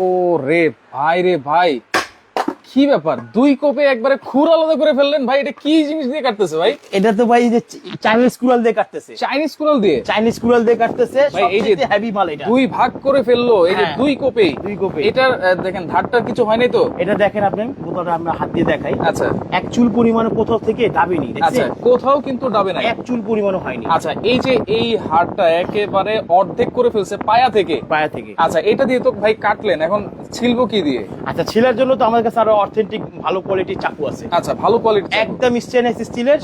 ও রে ভাই রে ভাই কি ব্যাপার? দুই কোপে একবারে খুর আলাদা করে ফেললেন? ভাই এটা কি জিনিস দিয়ে কাটতেছে ভাই? এটা তো ভাই যে চাইনিজ কুড়াল দিয়ে কাটতেছে। চাইনিজ কুড়াল দিয়ে? চাইনিজ কুড়াল দিয়ে কাটতেছে ভাই, এই যে হেভি মাল এটা। দুই ভাগ করে ফেলল এই যে হ্যাঁ। দুই কোপে। দুই কোপে। এটার দেখেন ধারটার কিছু হয় নাই তো? এটা দেখেন আপনি বোতলটা আমরা হাত দিয়ে দেখাই। আচ্ছা। এক চুল পরিমাণে কোথাও থেকে দাবিনি আচ্ছা কোথাও কিন্তু ডাবে নাই। এক চুল পরিমাণও হয়নি। আচ্ছা এই যে এই হাড়টা একেবারে অর্ধেক করে ফেলছে পায়া থেকে। পায়া থেকে। আচ্ছা এটা দিয়ে তো ভাই কাটলেন এখন ছিলবো কি দিয়ে? আচ্ছা ছেলের জন্য তো আমার কাছে আরও অথেন্টিক ভালো কোয়ালিটির চাকু আছে। আচ্ছা ভালো কোয়ালিটি একদম স্টেনলেস স্টিলের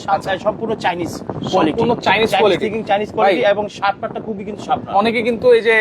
সম্পূর্ণ Chinese quality Chinese quality। Chinese quality এবং শার্পটা খুবই কিন্তু শার্প অনেকে কিন্তু এই যে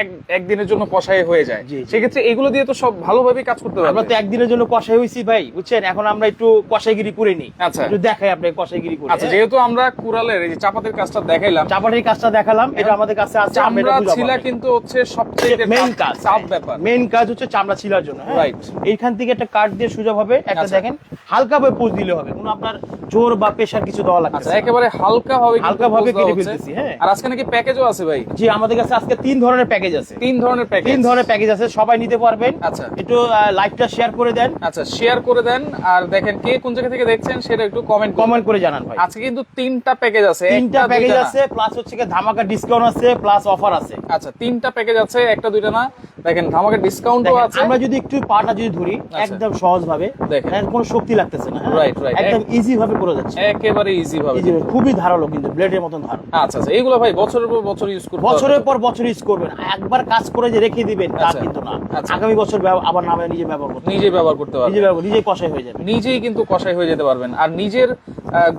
এক একদিনের জন্য কষাই হয়ে যায়। জি। সেক্ষেত্রে এগুলো দিয়ে তো সব ভালোভাবে কাজ করতে পারবে। আমরা তো একদিনের জন্য কষাই হইছি ভাই বুঝছেন? এখন আমরা একটু কষাইগিরি করে নিই। আচ্ছা। একটু দেখাই আপনি কষাইগিরি করে। আচ্ছা যেহেতু আমরা কুড়ালের এই যে চাপাতির কাজটা দেখাইলাম চাপাটির কাজটা দেখালাম এটা আমাদের কাছে আছে আমরা ছিলা কিন্তু হচ্ছে সবচেয়ে মেইন কাজ। চাপ ব্যাপার। মেইন কাজ হচ্ছে চামড়া ছিলার জন্য রাইট Right. এইখান থেকে একটা কাট দিয়ে সোজা একটা আচ্ছা। দেখেন হালকা ভাবে পোজ দিলে হবে। কোনো আপনার জোর বা কিছু দেওয়া লাগবে আচ্ছা একেবারে হালকা ভাবে হালকা ভাবে কেটে ফেলতেছি, হ্যাঁ। আর আজকে নাকি প্যাকেজও আছে ভাই? জি আমাদের কাছে আজকে তিন ধরনের প্যাকেজ আছে। তিন ধরনের প্যাকেজ তিন ধরনের প্যাকেজ আছে সবাই নিতে পারবেন। আচ্ছা। একটু লাইভটা শেয়ার করে দেন। আচ্ছা শেয়ার করে দেন। আর দেখেন কে কোন জায়গা থেকে দেখছেন সেটা একটু কমেন্ট কমেন্ট করে জানান ভাই। আজকে কিন্তু তিনটা প্যাকেজ আছে তিনটা প্যাকেজ আছে প্লাস হচ্ছে কি ধামাকা ডিসকাউন্ট আছে প্লাস অফার আছে। আচ্ছা তিনটা প্যাকেজ আছে একটা দুইটা না? দেখেন ধামাকা ডিসকাউন্টও আছে। আমরা যদি একটু পাটা যদি ধরি আচ্ছা। একদম সহজ ভাবে দেখেন। কোনো শক্তি লাগতেছে না রাইট Right, right. একদম ইজি ভাবে করে যাচ্ছে একেবারে ইজি ভাবে খুবই ধারালো কিন্তু ব্লেডের মতন ধারালো আচ্ছা আচ্ছা এগুলো ভাই বছরের পর বছর ইউজ করতে বছরের পর বছর ইউজ করবেন একবার কাজ করে যে রেখে দিবেন তা আচ্ছা। কিন্তু না আচ্ছা। আগামী বছর আবার নামে নিজে ব্যবহার করতে নিজে ব্যবহার করতে নিজে ব্যবহার নিজে কষাই হয়ে যাবে নিজেই কিন্তু কষাই হয়ে যেতে পারবেন আর নিজের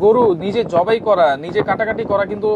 গরু নিজে জবাই করা নিজে কাটাকাটি করা কিন্তু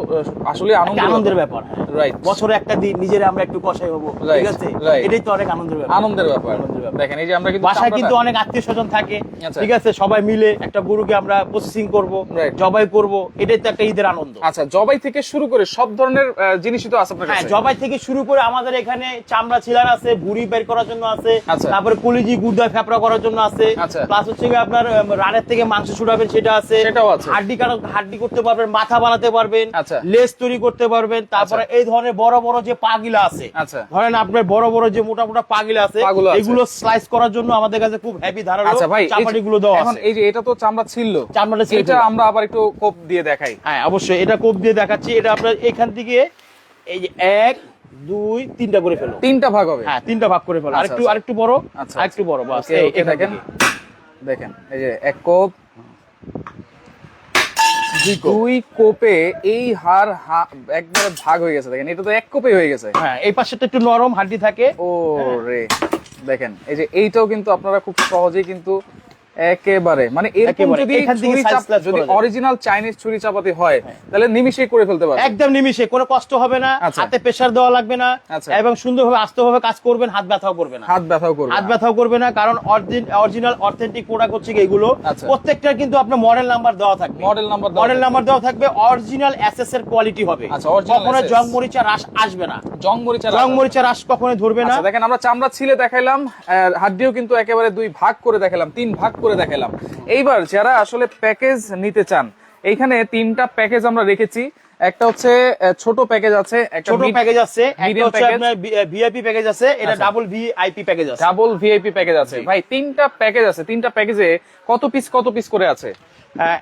আসলে আনন্দের ব্যাপার। রাইট বছরে একটা দিন নিজের আমরা একটু কষাই হব ঠিক আছে? এটাই তো অনেক আনন্দের ব্যাপার। আনন্দের ব্যাপার। দেখেন এই যে আমরা কিন্তু বাসায় কিন্তু অনেক আত্মীয় স্বজন থাকে আচ্ছা। ঠিক আছে? সবাই মিলে একটা গরুকে আমরা প্রসেসিং করব জবাই করব এটাই তো একটা ঈদের আনন্দ। আচ্ছা জবাই থেকে শুরু করে সব ধরনের জিনিসই তো আছে আপনার হ্যাঁ কাছে? জবাই থেকে শুরু করে আমাদের এখানে চামড়া ছিলার আছে ভুড়ি বের করার জন্য আছে আচ্ছা। তারপরে কলিজি গুর্দা ফেপড়া করার জন্য আছে আচ্ছা। প্লাস হচ্ছে গিয়ে আপনার রানের থেকে মাংস ছুটাবেন সেটা আছে। সেটাও আছে। হাড্ডি কাটা হাড্ডি করতে পারবেন মাথা বানাতে পারবেন আচ্ছা। লেস তৈরি করতে পারবেন তারপরে এই ধরনের বড় বড় যে পাগিলা আছে আচ্ছা। ধরেন আপনার বড় বড় যে মোটা মোটা পাগিলা আছে। এগুলো স্লাইস করার জন্য আমাদের কাছে খুব হেভি ধারালো আচ্ছা চাপাটি গুলো দেওয়া আছে এই যে এটা তো চামড়া ছিল চামড়াটা ছিল। এটা আমরা আবার একটু কোপ দিয়ে দেখাই হ্যাঁ অবশ্যই এটা কোপ দিয়ে দেখাচ্ছি এটা আপনার এখান থেকে এই যে এক দুই তিনটা করে ফেলো তিনটা ভাগ হবে হ্যাঁ তিনটা ভাগ করে ফেলো আচ্ছা, আরেকটু আচ্ছা। আরেকটু বড় আচ্ছা, আরেকটু বড় বাস এই দেখেন দেখেন এই যে এক কোপ দুই কোপে এই হার হা- একবারে ভাগ হয়ে গেছে দেখেন। এটা তো এক কোপে হয়ে গেছে। হ্যাঁ এই পাশেটা একটু নরম হাড্ডি থাকে। ও রে দেখেন। এই যে এইটাও কিন্তু আপনারা খুব সহজেই কিন্তু একেবারে। মানে এরকম যদি ছুরি যদি অরিজিনাল চাইনিজ ছুরি চাপাতি হয় তাহলে নিমিশেই করে ফেলতে পারবে। একদম নিমিশে কোনো কষ্ট হবে না। আচ্ছা। হাতে প্রেসার দেওয়া লাগবে না আচ্ছা। এবং সুন্দরভাবে আস্তেভাবে কাজ করবেন হাত ব্যথাও করবে না। হাত ব্যথাও করবে হাত ব্যথাও করবে না কারণ অরিজিনাল অথেন্টিক প্রোডাক্ট হচ্ছে এগুলো। আচ্ছা। প্রত্যেকটা কিন্তু আপনার মডেল নাম্বার দেওয়া থাকবে। মডেল নাম্বার দেওয়া মডেল নাম্বার দেওয়া থাকবে অরিজিনাল এসএস এর কোয়ালিটি হবে। আচ্ছা, কখনো জং মরিচা রাস আসবে না। জং মরিচা জং মরিচা রাস কখনো ধরবে না। দেখেন আমরা চামড়া ছিলে দেখাইলাম হাড্ডিও কিন্তু একেবারে দুই ভাগ করে দেখালাম তিন ভাগ করে দেখালাম এইবার যারা আসলে প্যাকেজ নিতে চান এইখানে তিনটা প্যাকেজ আমরা রেখেছি। একটা হচ্ছে ছোট প্যাকেজ আছে একটা ছোট প্যাকেজ আছে একটা হচ্ছে আপনার ভিআইপি প্যাকেজ আছে এটা। ডাবল ভিআইপি প্যাকেজ আছে। ডাবল ভিআইপি প্যাকেজ আছে। ভাই তিনটা প্যাকেজ আছে তিনটা প্যাকেজে কত পিস কত পিস করে আছে?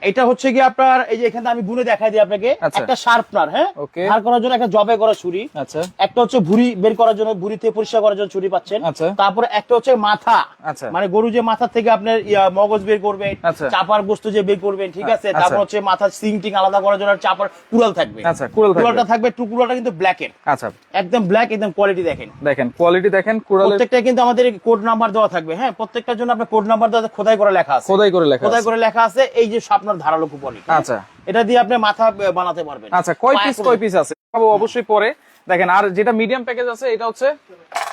এটা হচ্ছে কি আপনার এই যে এখানে আমি গুনে দেখাই দিই আপনাকে আচ্ছা। একটা শার্পনার হ্যাঁ. ধার করার জন্য একটা জবে করা ছুরি আচ্ছা একটা হচ্ছে ভুড়ি বের করার জন্য ভুড়ি থেকে পরিষ্কার করার জন্য ছুরি পাচ্ছেন আচ্ছা। তারপরে একটা হচ্ছে মাথা আচ্ছা। মানে গরু যে মাথা থেকে আপনার মগজ বের করবেন আচ্ছা। চাপার বস্তু যে বের করবেন ঠিক আছে আচ্ছা। তারপর হচ্ছে মাথার সিং টিং আলাদা করার জন্য চাপার কুড়াল থাকবে আচ্ছা, কুড়াল থাকবে। কুড়ালটা থাকবে টু কুড়ালটা কিন্তু ব্ল্যাকের আচ্ছা একদম ব্ল্যাক একদম কোয়ালিটি দেখেন দেখেন কোয়ালিটি দেখেন কুড়ালের প্রত্যেকটা কিন্তু আমাদের কোড নাম্বার দেওয়া থাকবে হ্যাঁ প্রত্যেকটার জন্য আপনার কোড নাম্বার দেওয়া খোদাই করে লেখা আছে খোদাই করে লেখা খোদাই। করে লেখা আছে এই যে স্বপ্নের ধারালো কুপনি আচ্ছা। এটা দিয়ে আপনি মাথা বানাতে পারবেন। আচ্ছা কয় পিস কয় পিস আছে? অবশ্যই পরে। দেখেন আর যেটা মিডিয়াম প্যাকেজ আছে এটা হচ্ছে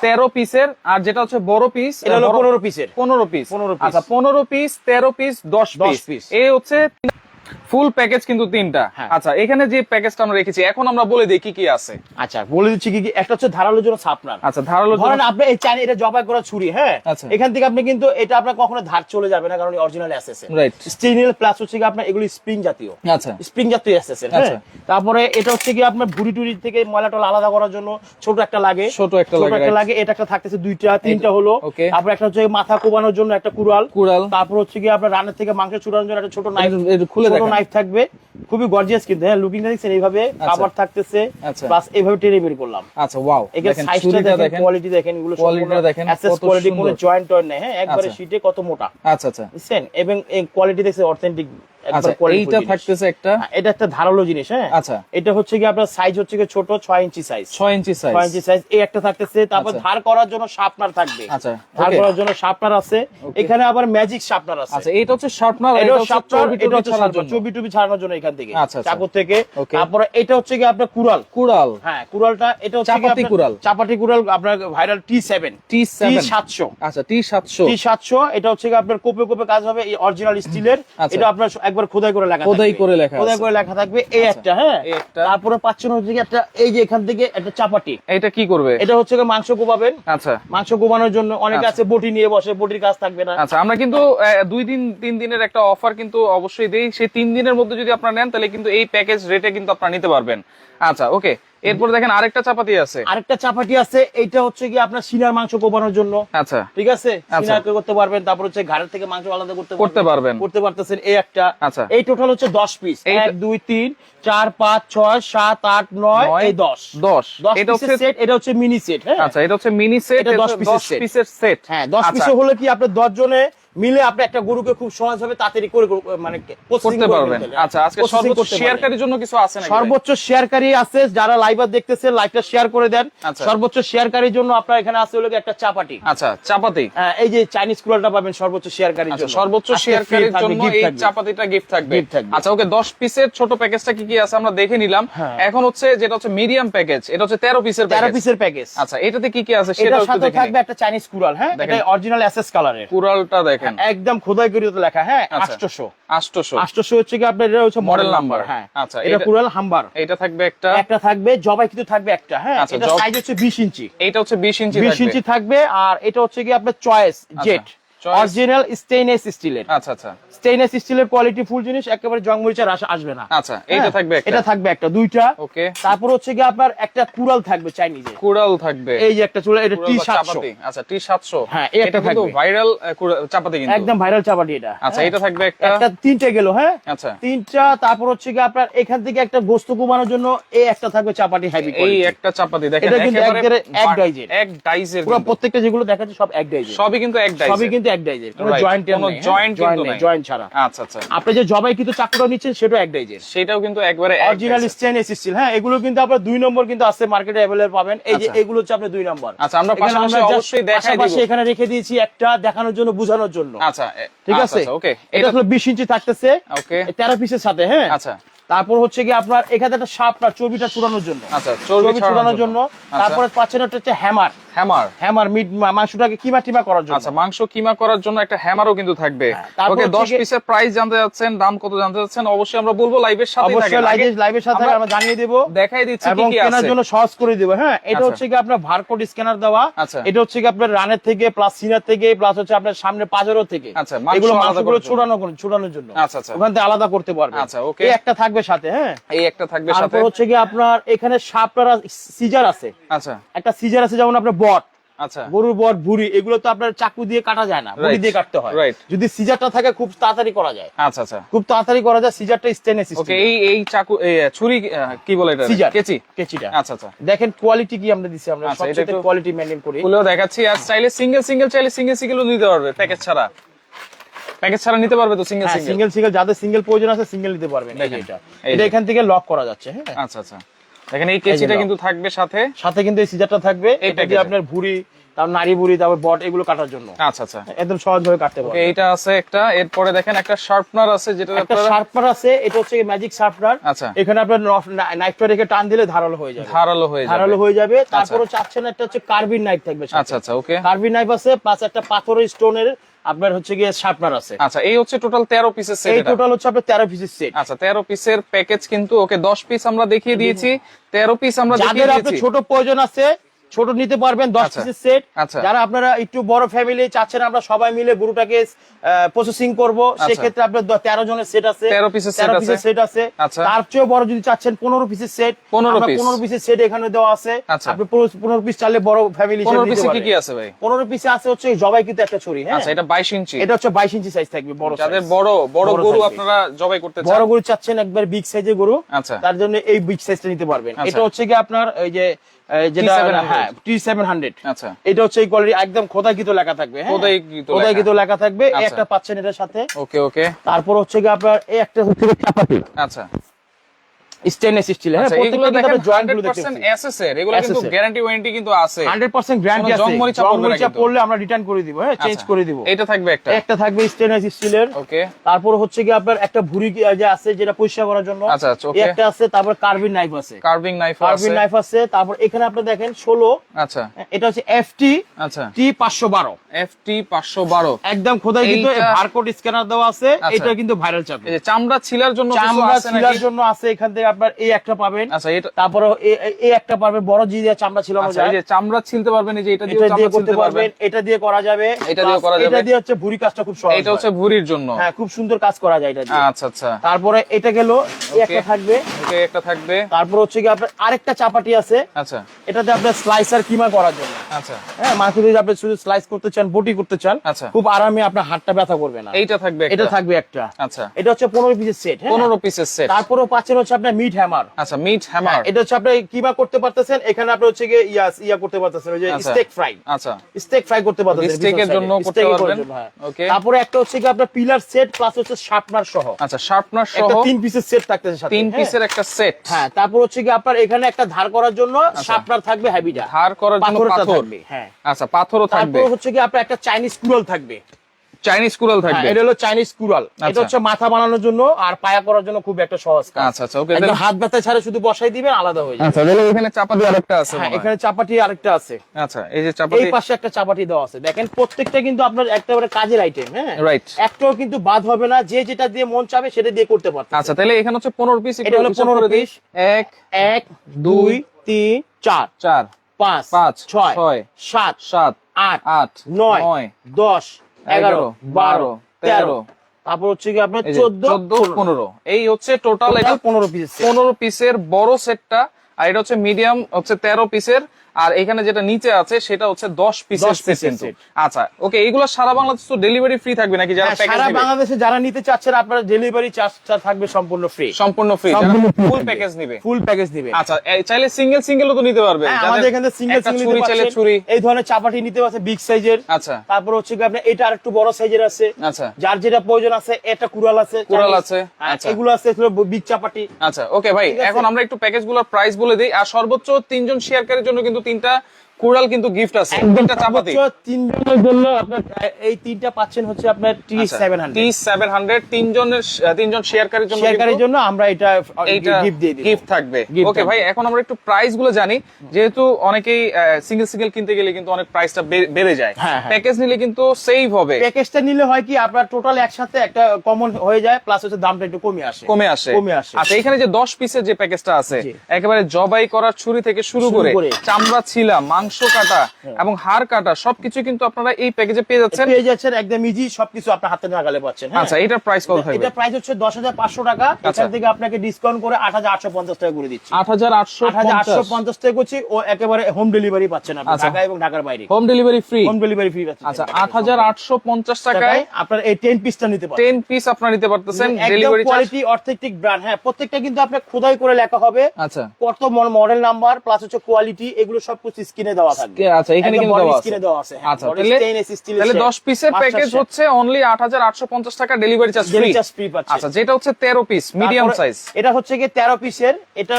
তেরো পিসের আর যেটা হচ্ছে বড় পিস এটা হলো পনেরো পিসের পনেরো পিস পনেরো পিস আচ্ছা পনেরো পিস তেরো পিস দশ 10 পিস এ এই হচ্ছে ফুল প্যাকেজ কিন্তু তিনটা। হ্যাঁ। আচ্ছা এখানে যে প্যাকেজটা আমরা রেখেছি এখন আমরা বলে দিই কি কি আছে। আচ্ছা বলে দিচ্ছি কি কি একটা হচ্ছে ধারালোর জন্য সাপনার। আচ্ছা ধারালো ধরেন আপনি এই চাইনা এটা জবাই করা ছুরি হ্যাঁ? আচ্ছা। এখান থেকে আপনি কিন্তু এটা আপনার কখনো ধার চলে যাবে না কারণ অরিজিনাল অ্যাসেসে রাইট স্টেইনলেস প্লাস হচ্ছে কি আপনার এগুলো স্প্রিং জাতীয়। আচ্ছা। স্প্রিং জাতীয় অ্যাসেসের হ্যাঁ? আচ্ছা। তারপরে এটা হচ্ছে কি আপনার ভুড়ি টুরি থেকে ময়লা টলা আলাদা করার জন্য ছোট একটা লাগে। ছোট একটা লাগে, একটা লাগে এটা একটা থাকতেছে দুইটা তিনটা হলো. তারপর একটা হচ্ছে মাথা কোবানোর জন্য একটা কুড়াল। কুড়াল। তারপর হচ্ছে কি আপনার রানের থেকে মাংস চুরানোর জন্য একটা ছোট নাইফ খুলে ছোট নাইফ থাকবে। খুবই গর্জিয়াস কিন্তু হ্যাঁ লুকিং দেখছেন এইভাবে কাভার থাকতেছে আচ্ছা। প্লাস এইভাবে টেনে বের করলাম। আচ্ছা ওয়াও এখানে দেখেন সাইজটা দেখেন কোয়ালিটি দেখেন এগুলো Quality-টা দেখেন, অ্যাসেস কোয়ালিটি কোনো জয়েন্ট টয়েন্ট নেই হ্যাঁ একবারে আচ্ছা। শীটে কত মোটা। আচ্ছা আচ্ছা। বুঝছেন? এবং এই কোয়ালিটি দেখছে অথেন্টিক আচ্ছা এইটা থাকতেছে একটা? এটা একটা ধারালো জিনিস হ্যাঁ। আচ্ছা। এটা হচ্ছে কি আপনার সাইজ হচ্ছে কি ছোট ছয় ইঞ্চি সাইজ ছয় ইঞ্চি সাইজ ছয় ইঞ্চি সাইজ এই একটা থাকতেছে তারপর আচ্ছা। ধার করার জন্য শার্পনার থাকবে। আচ্ছা, ধার করার জন্য শার্পনার আছে এখানে আবার ম্যাজিক শার্পনার আছে। আচ্ছা এটা হচ্ছে শার্পনার এটা হচ্ছে শার্পনার এটা হচ্ছে ছাড়ার শার্পনার জন্য। চবি টবি ছাড়ানোর জন্য এখান থেকে। আচ্ছা, আচ্ছা। থেকে। তারপরে এটা হচ্ছে কি আপনার কুড়াল। কুড়াল। হ্যাঁ কুড়ালটা এটা হচ্ছে চাপাতি আপনার- কুড়াল। চাপাতি কুড়াল আপনার ভাইরাল টি সেভেন টি সাতশো আচ্ছা টি সাতশো টি সাতশো এটা হচ্ছে কি আপনার কোপে কোপে কাজ হবে এই অরিজিনাল স্টিলের আচ্ছা। এটা আপনার একবার খোদাই করে লেখা খোদাই করে লেখা খোদাই করে লেখা থাকবে। এই একটা হ্যাঁ। তারপরে পাচ্ছেন হচ্ছে কি একটা এই যে এখান থেকে একটা চাপাটি এটা কি করবে? এটা হচ্ছে কি মাংস কোপাবেন আচ্ছা। মাংস কোপানোর জন্য অনেকে। আছে বটি নিয়ে বসে বটির কাজ থাকবে না। আচ্ছা আমরা কিন্তু দুই দিন তিন দিনের একটা অফার কিন্তু অবশ্যই দেই। সেই তিন দিনের মধ্যে যদি আপনারা নেন তাহলে কিন্তু এই প্যাকেজ রেটে কিন্তু আপনারা নিতে পারবেন। আচ্ছা ওকে এরপর দেখেন আরেকটা চাপাতি আছে। আরেকটা চাপাটি আছে এইটা হচ্ছে কি আপনার সিনার মাংস কোপানোর জন্য। আচ্ছা। ঠিক আছে? আচ্ছা। সিনার করতে পারবেন তারপর হচ্ছে ঘাড়ের থেকে মাংস আলাদা করতে করতে পারবেন। করতে পারতেছেন এই একটা। আচ্ছা। এই টোটাল হচ্ছে দশ পিস এইটা- এক দুই তিন চার পাঁচ ছয় সাত আট নয় নয়, এই দশ। দশ। দশ এটা হচ্ছে সেট এটা হচ্ছে মিনি সেট হ্যাঁ? আচ্ছা এটা হচ্ছে মিনি সেট এটা 10 পিসের। সেট হ্যাঁ দশ পিসে হলে কি আপনার দশ জনে মিলে আপনি একটা গরুকে খুব সহজ ভাবে তাড়াতাড়ি করে মানে করতে পারবেন। আচ্ছা আজকে সর্বোচ্চ শেয়ারকারীর জন্য কিছু আছে নাকি সর্বোচ্চ শেয়ারকারী আছে যারা লাইভার দেখতেছে লাইভটা শেয়ার করে দেন। আচ্ছা। সর্বোচ্চ শেয়ারকারীর জন্য আপনার এখানে আছে হলো একটা চাপাটি। আচ্ছা চাপাতি। হ্যাঁ, এই যে চাইনিজ কুলারটা পাবেন সর্বোচ্চ শেয়ারকারীর আচ্ছা জন্য। সর্বোচ্চ শেয়ারকারীর জন্য এই। চাপাতিটা গিফট থাকবে। আচ্ছা ওকে 10 পিসের ছোট প্যাকেজটা কি কি আছে আমরা দেখে নিলাম। হ্যাঁ। এখন হচ্ছে যেটা হচ্ছে মিডিয়াম প্যাকেজ এটা হচ্ছে 13 পিসের তেরো প্যাকেজ পিসের প্যাকেজ আচ্ছা এটাতে কি কি আছে সেটা একটু সাথে থাকবে একটা চাইনিজ কুরাল হ্যাঁ? এটা অরিজিনাল এসএস কালারের কুড়ালটা দেখেন। একদম খোদাই করে তো লেখা। হ্যাঁ আচ্ছা। 800 800 800 হচ্ছে কি আপনার এটা হচ্ছে মডেল নাম্বার হ্যাঁ আচ্ছা, এটা কুরাল হাম্বার। এটা থাকবে একটা একটা থাকবে জবাই কিন্তু থাকবে একটা। হ্যাঁ আচ্ছা, এটা সাইজ হচ্ছে 20 ইঞ্চি। এটা হচ্ছে 20 ইঞ্চি 20 ইঞ্চি থাকবে আর এটা হচ্ছে কি আপনার চয়েস জেট choice- অরিজিনাল স্টেইনলেস স্টিলের আচ্ছা আচ্ছা। স্টেইনলেস স্টিলের কোয়ালিটি ফুল জিনিস একেবারে জং মরিচার আস- আসবে না। আচ্ছা এইটা হ্যাঁ, থাকবে একটা। এটা থাকবে একটা দুইটা। ওকে তারপর হচ্ছে কি আপনার একটা কুরাল থাকবে চাইনিজে কুড়াল থাকবে। এই যে একটা চুলা এটা টি বা সাতশো চাপাতি। আচ্ছা টি 700 হ্যাঁ, এটা কিন্তু ভাইরাল চাপাতি কিন্তু। একদম ভাইরাল চাপাটি এটা। আচ্ছা হ্যাঁ। এটা থাকবে একটা। একটা তিনটে গেল হ্যাঁ? আচ্ছা। তিনটা তারপর হচ্ছে কি আপনার এখান থেকে একটা গোস্ত কুমানোর জন্য এই একটা থাকবে চাপাটি হেভি এই একটা চাপাতি দেখেন এটা কিন্তু এক ডাইজের। এক ডাইজের পুরো প্রত্যেকটা যেগুলো দেখাচ্ছে সব এক ডাইজের। সবই কিন্তু এক ডাইজের। সবই কিন্তু এক ডাইজের কোনো জয়েন্ট কোনো joint কিন্তু নাই। জয়েন্ট ছাড়া। আচ্ছা আচ্ছা। আপনি যে জবাই কিন্তু চাকুটা নিচ্ছেন সেটাও এক ডাইজের সেটাও কিন্তু একবারে অরিজিনাল স্টেনলেস স্টিল হ্যাঁ? এগুলো কিন্তু আপনার দুই নম্বর কিন্তু আছে মার্কেটে পাবেন। এই যে আচ্ছা। এগুলো হচ্ছে আপনার দুই নম্বর। আচ্ছা, আমরা এখানে পাশাপাশি অবশ্যই দেখাই দিব। এখানে রেখে দিয়েছি একটা দেখানোর জন্য বোঝানোর জন্য। আচ্ছা ঠিক আচ্ছা, আছে? ওকে। এটা হলো ইঞ্চি থাকতেছে। ওকে। পিসের সাথে হ্যাঁ? আচ্ছা। তারপর হচ্ছে কি আপনার এখানে একটা শার্পনার চর্বিটা চুরানোর জন্য। আচ্ছা চর্বি চুরানোর জন্য। আচ্ছা। তারপরে পাচ্ছেন একটা হচ্ছে হ্যামার। হ্যামার। হ্যামার মিট মাংসটাকে কিমা টিমা করার জন্য। আচ্ছা মাংস কিমা করার জন্য একটা হ্যামারও কিন্তু থাকবে। হ্যাঁ, ওকে 10 পিসের প্রাইস জানতে যাচ্ছেন দাম কত জানতে যাচ্ছেন অবশ্যই আমরা বলব লাইভের সাথে অবশ্যই লাইভে লাইভের সাথে আমরা জানিয়ে দেবো। দেখাই দিচ্ছি কি এবং কি কেনার জন্য সহজ করে দেবো। হ্যাঁ এটা আচ্ছা। হচ্ছে কি আপনার ভারকোড স্ক্যানার দেওয়া। এটা হচ্ছে কি আপনার রানের থেকে প্লাস সিনার থেকে প্লাস হচ্ছে আপনার সামনে পাজারো থেকে। আচ্ছা, এগুলো মাংসগুলো জন্য। ছুড়ানোর জন্য। আচ্ছা, আচ্ছা। ওখান থেকে আলাদা করতে পারবে আচ্ছা। এই একটা থাকবে সাথে হ্যাঁ? এই একটা থাকবে সাথে। তারপর হচ্ছে কি আপনার এখানে সাপটার সিজার আছে। আচ্ছা। একটা সিজার আছে যেমন আপনার বট। আচ্ছা। গরুর বট ভুড়ি এগুলো তো আপনার চাকু দিয়ে কাটা যায় না Right, দিয়ে কাটতে হয়। right. যদি সিজারটা থাকে খুব তাড়াতাড়ি করা যায়। আচ্ছা আচ্ছা। খুব তাড়াতাড়ি করা যায় সিজারটা স্টেনলেস স্টিল ওকে এই এই চাকু এই ছুরি কি বলে এটা? সিজার। কেচি? কেচিটা। আচ্ছা আচ্ছা। দেখেন কোয়ালিটি কি আমরা দিছি আমরা আচ্ছা, সবচেয়ে কোয়ালিটি মেইনটেইন করি। খুলেও দেখাচ্ছি আর চাইলে সিঙ্গেল সিঙ্গেল চাইলে সিঙ্গেল সিঙ্গেলও নিতে পারবে প্যাকেজ ছাড়া। প্যাকেজ ছাড়া নিতে পারবে তো সিঙ্গেল সিঙ্গেল সিঙ্গেল যাদের সিঙ্গেল প্রয়োজন আছে সিঙ্গেল নিতে পারবেন দেখেন, এটা। এটা এখান থেকে লক করা যাচ্ছে হ্যাঁ। আচ্ছা আচ্ছা। দেখেন এই কেচিটা কিন্তু থাকবে সাথে। সাথে কিন্তু এই সিজারটা থাকবে। এটা দিয়ে আপনার ভুড়ি তারপর নারী ভুড়ি তারপর বট এগুলো কাটার জন্য। আচ্ছা আচ্ছা। একদম সহজ ভাবে কাটতে পারবে এইটা আছে একটা। এরপরে দেখেন একটা শার্পনার আছে যেটা একটা শার্পনার আছে এটা হচ্ছে ম্যাজিক শার্পনার আচ্ছা। এখানে আপনার নাইফটা রেখে টান দিলে ধারালো হয়ে যাবে। ধারালো হয়ে যাবে। ধারালো হয়ে যাবে। তারপরে চাচ্ছেন একটা হচ্ছে কার্বিন নাইফ থাকবে আচ্ছা আচ্ছা ওকে। কার্বিন নাইফ আছে প্লাস একটা পাথরের স্টোনের আপনার হচ্ছে গিয়ে শার্পনার আছে। আচ্ছা এই হচ্ছে টোটাল তেরো পিসের সেট এই টোটাল হচ্ছে আপনার তেরো পিসের সেট আচ্ছা তেরো পিসের প্যাকেজ কিন্তু ওকে দশ পিস আমরা দেখিয়ে দিয়েছি। তেরো পিস আমরা দেখিয়ে যাদের আপনার ছোট প্রয়োজন আছে ছোট নিতে পারবেন দশ আচ্ছা। পিসের সেট আচ্ছা। যারা আপনারা একটু বড় ফ্যামিলি চাচ্ছেন আমরা সবাই মিলে গরুটাকে প্রসেসিং করব। সেক্ষেত্রে আপনার তেরো জনের সেট আছে। 13 পিসের set তেরো পিসের সেট আছে। আচ্ছা। তার চেয়েও বড় যদি চাচ্ছেন পনেরো পিসের সেট 15 পনেরো পিসের সেট এখানে দেওয়া আছে। আচ্ছা। আপনি পনেরো পিস চাইলে বড় ফ্যামিলি পনেরো পিসে কি কি আছে ভাই? পনেরো পিসে আছে হচ্ছে জবাই কিন্তু একটা ছড়ি হ্যাঁ? আচ্ছা এটা বাইশ ইঞ্চি। এটা হচ্ছে বাইশ ইঞ্চি সাইজ থাকবে বড় যাদের বড় বড় গরু আপনারা জবাই করতে চান। বড় গরু চাচ্ছেন একবার বিগ সাইজের গরু। আচ্ছা। তার জন্য এই বিগ সাইজটা নিতে পারবেন। আচ্ছা। এটা হচ্ছে কি আপনার এই যে যেটা T700 হ্যাঁ টি সেভেন হান্ড্রেড আচ্ছা এটা হচ্ছে এই কোয়ালিটি একদম লেখা থাকবে হ্যাঁ? লেখা। থাকবে আচ্ছা। একটা পাচ্ছেন এটার সাথে ওকে ওকে তারপর হচ্ছে কি আপনার এই একটা হচ্ছে চাপাতি আচ্ছা স্টেনলেস স্টিল হ্যাঁ আচ্ছা প্রত্যেকটা কিন্তু জয়েন্টগুলো 100% এসএস এর এগুলো কিন্তু গ্যারান্টি ওয়ারেন্টি কিন্তু আছে। 100% গ্যারান্টি আছে। পড়লে আমরা রিটার্ন করে দিব হ্যাঁ চেঞ্জ আচ্ছা, করে দিব। এটা থাকবে একটা। একটা থাকবে স্টেনলেস স্টিলের ওকে। তারপর হচ্ছে কি আপনার একটা ভুরি যে আছে যেটা পরিষ্কার করার জন্য। আচ্ছা, আচ্ছা, okay। একটা আছে তারপর কার্বিন নাইফ আছে। কার্ভিং নাইফ আছে। কার্বিন নাইফ আছে তারপর এখানে আপনি দেখেন ষোলো। আচ্ছা। এটা হচ্ছে এফটি আচ্ছা। টি পাঁচশো বারো। এফটি 512 একদম খোদাই কিন্তু বারকোড স্ক্যানার দেওয়া আছে আচ্ছা। এটা কিন্তু ভাইরাল চাকরি যে চামড়া ছিলার জন্য চামড়া ছিলার জন্য আছে এখান থেকে আপনার এই একটা পাবেন আচ্ছা এটা তারপরে এই একটা পাবেন বড় জি দিয়ে চামড়া ছিলানো আচ্ছা এই যে চামড়া ছিলতে পারবেন এই যে এটা দিয়ে চামড়া করতে ছিলতে পারবেন। এটা দিয়ে করা যাবে। এটা Plus করা যাবে। এটা দিয়ে হচ্ছে ভুরি কাজটা খুব সহজ এটা হচ্ছে ভুরির জন্য। হ্যাঁ খুব সুন্দর কাজ করা যায় এটা দিয়ে। আচ্ছা আচ্ছা। তারপরে এটা গেল এই একটা থাকবে। ওকে একটা থাকবে। তারপর হচ্ছে কি আপনার আরেকটা চাপাটি আছে। আচ্ছা। এটাতে আপনার স্লাইসার কিমা করার জন্য। আচ্ছা। হ্যাঁ মাংস যদি আপনি শুধু স্লাইস করতে চান বটি করতে চান আচ্ছা। খুব আরামে আপনার হাতটা ব্যথা করবে না। এইটা থাকবে এটা থাকবে একটা। আচ্ছা। এটা হচ্ছে পনেরো পিসের সেট পনেরো পিসের সেট তারপরেও পাচ্ছেন হচ্ছে আপনার মিট হ্যামার আচ্ছা মিট হ্যামার এটা হচ্ছে আপনি কিমা করতে পারতেছেন এখানে আপনি হচ্ছে গিয়ে ইয়া ইয়া করতে পারতেছেন ওই যে আচ্ছা। স্টেক ফ্রাই আচ্ছা। স্টেক ফ্রাই করতে পারতেছেন Steak এর জন্য করতে পারবেন। জন্য, হ্যাঁ। তারপরে একটা হচ্ছে কি আপনার পিলার সেট প্লাস হচ্ছে শার্পনার সহ। আচ্ছা শার্পনার সহ একটা তিন পিসের সেট থাকতেছে সাথে তিন হ্যাঁ। পিসের একটা সেট হ্যাঁ তারপর হচ্ছে কি আপনার এখানে একটা ধার করার জন্য শার্পনার থাকবে হ্যাভিটা ধার করার জন্য পাথর। হ্যাঁ। আচ্ছা পাথরও থাকবে। তারপর হচ্ছে কি আপনার একটা চাইনিজ কুড়াল থাকবে। চাইনিজ থাকবে হ্যাঁ, এটা হলো চাইনিজ এটা আচ্ছা। হচ্ছে মাথা বানানোর জন্য আর পায়া করার জন্য খুব একটা সহজ কাজ। আচ্ছা আচ্ছা ওকে হাত ব্যথা ছাড়া শুধু বসাই দিবেন আলাদা হয়ে যাবে। আচ্ছা তাহলে এখানে আরেকটা আছে হ্যাঁ এখানে চাপাটি আরেকটা আছে। আচ্ছা এই যে চাপা এই পাশে একটা চাপাটি দেওয়া আছে। দেখেন প্রত্যেকটা কিন্তু আপনার একেবারে কাজের আইটেম হ্যাঁ? রাইট একটাও কিন্তু বাদ হবে না যে যেটা দিয়ে মন চাবে সেটা দিয়ে করতে পারতে আচ্ছা তাহলে এখানে হচ্ছে পনেরো পিস এটা হলো 15 piece। এক এক দুই তিন চার। চার পাঁচ পাঁচ, ছয় ছয়, সাত সাত আট আট নয় নয় দশ এগারো বারো তেরো। তেরো, তারপর হচ্ছে কি আপনার চোদ্দ চোদ্দ পনেরো। এই হচ্ছে টোটাল এটা পনেরো পিস পনেরো পিসের বড় সেটটা আর এটা হচ্ছে মিডিয়াম হচ্ছে তেরো পিসের আর এখানে যেটা নিচে আছে সেটা হচ্ছে দশ পিসের 10 কিন্তু আচ্ছা ওকে এইগুলো সারা বাংলাদেশ তো ডেলিভারি ফ্রি থাকবে নাকি যারা হ্যাঁ, সারা বাংলাদেশে যারা নিতে চাচ্ছেন আপনার ডেলিভারি চার্জটা থাকবে সম্পূর্ণ ফ্রি সম্পূর্ণ ফ্রি ফুল প্যাকেজ নিবে। ফুল প্যাকেজ দিবে আচ্ছা চাইলে সিঙ্গেল সিঙ্গেলও তো নিতে পারবে। হ্যাঁ, আমাদের এখানে সিঙ্গেল সিঙ্গেল ছুরি চাইলে ছুরি। এই ধরনের চাপাটি নিতে পারছে বিগ সাইজের আচ্ছা। তারপর হচ্ছে কি আপনার এটা আরেকটু বড় সাইজের আছে। আচ্ছা। যার যেটা প্রয়োজন আছে এটা কুড়াল আছে কুড়াল আছে, হ্যাঁ, আচ্ছা। এগুলো আছে বিগ চাপাটি। আচ্ছা ওকে ভাই এখন আমরা একটু প্যাকেজগুলোর প্রাইস বলে দিই আর সর্বোচ্চ তিনজন শেয়ারকারীর জন্য কিন্তু তিনটা কুড়াল কিন্তু গিফট আছে। তিনটা চাপাতি। তিনজনের জন্য আপনার এই তিনটা পাচ্ছেন হচ্ছে আপনার T seven T hundred seven hundred তিনজনের তিনজন শেয়ারকারীর জন্য শেয়ারকারীর জন্য আমরা এটা গিফট দিয়ে দিই গিফট থাকবে। ওকে ভাই এখন আমরা একটু প্রাইসগুলো জানি। যেহেতু অনেকেই সিঙ্গেল সিঙ্গেল কিনতে গেলে কিন্তু অনেক প্রাইসটা বেড়ে যায়। হ্যাঁ, হ্যাঁ। প্যাকেজ নিলে কিন্তু সেভ হবে। প্যাকেজটা নিলে হয় কি আপনার টোটাল একসাথে একটা কমন হয়ে যায় প্লাস হচ্ছে দামটা একটু কমে আসে। কমে আসে। কমে আসে। আচ্ছা এখানে যে দশ পিসের যে প্যাকেজটা আছে একেবারে জবাই করার ছুরি থেকে শুরু করে। চামড়া ছিলা মাংস কাটা এবং হাড় কাটা সবকিছু কিন্তু আপনারা এই প্যাকেজে পেয়ে যাচ্ছেন। পেয়ে যাচ্ছেন একদম ইজি সবকিছু আপনার হাতে নাগালে পাচ্ছেন হ্যাঁ? আচ্ছা এটার প্রাইস কত থাকবে? এটা প্রাইস হচ্ছে দশ হাজার পাঁচশো টাকা। আচ্ছা। এখান থেকে আপনাকে ডিসকাউন্ট করে আট হাজার আটশো পঞ্চাশ টাকা করে দিচ্ছি। আট হাজার আটশো আট হাজার আটশো পঞ্চাশ টাকা করছি ও একেবারে হোম ডেলিভারি পাচ্ছেন আপনি আচ্ছা। ঢাকা এবং ঢাকার বাইরে। Home delivery free home delivery free পাচ্ছেন। আচ্ছা আট হাজার আটশো পঞ্চাশ টাকায় টাকায় আপনার এই টেন পিসটা নিতে পারবেন। টেন পিস আপনারা নিতে পারতেছেন ডেলিভারি কোয়ালিটি অর্থেটিক ব্র্যান্ড হ্যাঁ প্রত্যেকটা কিন্তু আপনার খোদাই করে লেখা হবে। আচ্ছা। কত মডেল নাম্বার প্লাস হচ্ছে কোয়ালিটি এগুলো সব কিছু স্ক্রিনে দেওয়া থাকবে। আচ্ছা এখানে কিন্তু দেওয়া আছে। স্ক্রিনে দেওয়া আছে। আচ্ছা তাহলে পিসের প্যাকেজ হচ্ছে অনলি টাকা delivery charge free charge free পাচ্ছে। আচ্ছা যেটা হচ্ছে তেরো পিস মিডিয়াম সাইজ এটা হচ্ছে কি তেরো পিসের এটা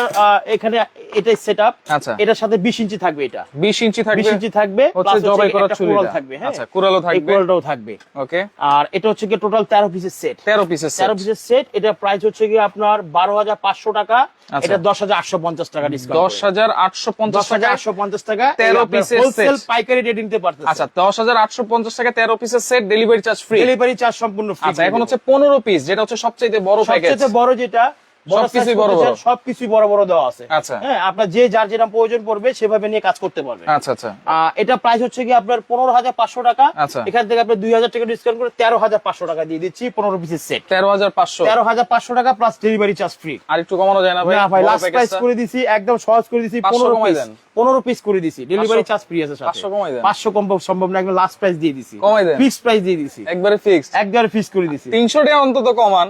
এখানে এটাই সেট আচ্ছা। এটার সাথে বিশ ইঞ্চি থাকবে এটা। বিশ ইঞ্চি বিশ থাকবে ইঞ্চি থাকবে হচ্ছে জবাই করা ছুরিটা। থাকবে হ্যাঁ? আচ্ছা, কুড়ালও থাকবে। কুড়ালটাও থাকবে। ওকে আর এটা হচ্ছে কি টোটাল তেরো পিসের সেট তেরো পিসের তেরো পিসের সেট এটা প্রাইস হচ্ছে কি আপনার বারো হাজার পাঁচশো টাকা। আচ্ছা। এটা দশ হাজার আটশো পঞ্চাশ টাকা ডিসকাউন্ট দশ হাজার আটশো পঞ্চাশ দশ হাজার টাকা। আটশো পঞ্চাশ টাকা। তেরো পিসের হোলসেল পাইকারি রেট নিতে পারতেছেন। আচ্ছা দশ হাজার আটশো পঞ্চাশ টাকা তেরো পিসের set delivery charge free delivery charge সম্পূর্ণ ফ্রি আচ্ছা এখন হচ্ছে পনেরো পিস যেটা হচ্ছে সবচেয়ে বড় প্যাকেজ সবচেয়ে বড় যেটা সবকিছুই বড় বড়। সবকিছুই বড় বড় দেওয়া আছে। আচ্ছা। হ্যাঁ আপনার যে যার যেটা প্রয়োজন পড়বে সেভাবে নিয়ে কাজ করতে পারবে। আচ্ছা আচ্ছা। এটা প্রাইস হচ্ছে কি আপনার পনেরো হাজার পাঁচশো টাকা। আচ্ছা। এখান থেকে আপনি দুই হাজার টাকা ডিসকাউন্ট করে তেরো হাজার পাঁচশো টাকা দিয়ে দিচ্ছি পনেরো পিসের সেট তেরো হাজার পাঁচশো। তেরো হাজার পাঁচশো টাকা প্লাস ডেলিভারি চার্জ ফ্রি আর একটু কমানো যায় না ভাই? না ভাই লাস্ট প্রাইস করে দিছি একদম সহজ করে দিছি পনেরো কমাই দেন। পনেরো পিস করে দিছি। ডেলিভারি চার্জ ফ্রি আছে সাথে। 500 কমাই দেন। পাঁচশো কম সম্ভব না একদম লাস্ট প্রাইস দিয়ে দিছি। কমাই দেন। ফিক্স প্রাইস দিয়ে দিছি। একবারে ফিক্সড একবারে ফিক্স করে দিছি। তিনশো টাকা অন্তত কমান।